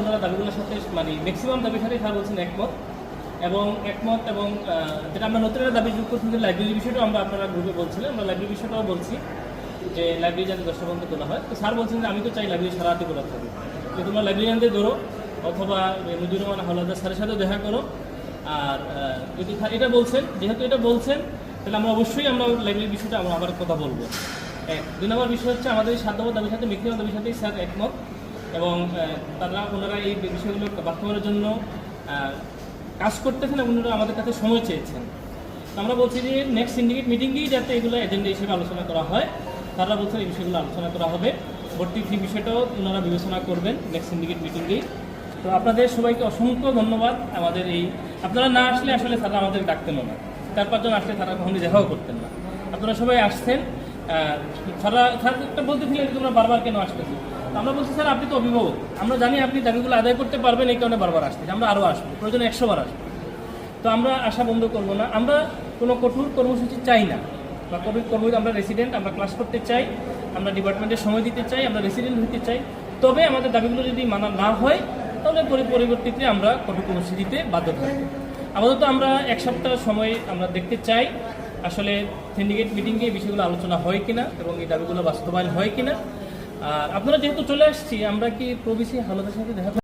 ওনারা দাবিগুলোর সাথে মানে ম্যাক্সিমাম দাবির সাথে স্যার বলছেন একমত। এবং একমত এবং যেটা আমরা নতুন একটা দাবি যোগ করছি যে লাইব্রেরি বিষয়টাও আমরা আপনারা গ্রুপে বলছিলেন আমরা লাইব্রেরি বিষয়টাও বলছি যে লাইব্রেরি যাতে দশটা পর্যন্ত খোলা হয়। তো স্যার বলছেন যে আমি তো চাই লাইব্রেরি সারা রাতে খোলা থাকবে তো তোমরা লাইব্রেরিয়ানদের ধরো, অথবা মুজিবুর রহমান হাওলাদার স্যারের সাথেও দেখা করো। আর যদি স্যার, এটা বলছেন, যেহেতু এটা বলছেন, তাহলে আমরা অবশ্যই আমরা লাইব্রেরির বিষয়টা আমরা আবার কথা বলব। এক, দুই নম্বর বিষয় হচ্ছে আমাদের এই সাধ্যমত দাবির সাথে ম্যাক্সিমাম দাবির সাথেই স্যার একমত। এবং তারা ওনারা এই বিষয়গুলো বাস্তবায়নের জন্য কাজ করতেছেন এবং ওনারা আমাদের কাছে সময় চেয়েছেন। আমরা বলছি যে নেক্সট সিন্ডিকেট মিটিংয়েই যাতে এগুলো এজেন্ডা হিসেবে আলোচনা করা হয়, তারা বলছেন এই বিষয়গুলো আলোচনা করা হবে। ভর্তি ফি বিষয়টাও ওনারা বিবেচনা করবেন নেক্সট সিন্ডিকেট মিটিংয়েই তো আপনাদের সবাইকে অসংখ্য ধন্যবাদ আমাদের এই, আপনারা না আসলে আসলে তারা আমাদের ডাকতেনও না। চার পাঁচজন আসলে তারা কখনই দেখাও করতেন না। আপনারা সবাই আসছেন আহ, সারা স্যার একটা বলতে ছিলেন যে তোমরা বারবার কেন আসতেছো আমরা বলছি স্যার আপনি তো অভিভাবক। আমরা জানি আপনি দাবিগুলো আদায় করতে পারবেন এই কারণে বারবার আসতেছি। আমরা আরও আসব। প্রয়োজনে একশো বার আসব। তো আমরা আশা বন্ধ করব না। আমরা কোনো কঠোর কর্মসূচি চাই না। বা কঠোর কর্ম আমরা রেসিডেন্ট আমরা ক্লাস করতে চাই আমরা ডিপার্টমেন্টে সময় দিতে চাই আমরা রেসিডেন্ট হতে চাই। তবে আমাদের দাবিগুলো যদি মানা না হয় তাহলে পরি- পরবর্তীতে আমরা কঠোর কর্মসূচিতে বাধ্য থাকব। আপাতত আমরা এক সপ্তাহ সময় আমরা দেখতে চাই। আসলে সিন্ডিকেট মিটিংয়ে এই বিষয়গুলো আলোচনা হয় কিনা এবং এই দাবিগুলো বাস্তবায়ন হয় কিনা? আর আপনারা যেহেতু চলে আসছি, আমরা কি প্রবিসি হালতের সাথে দেখা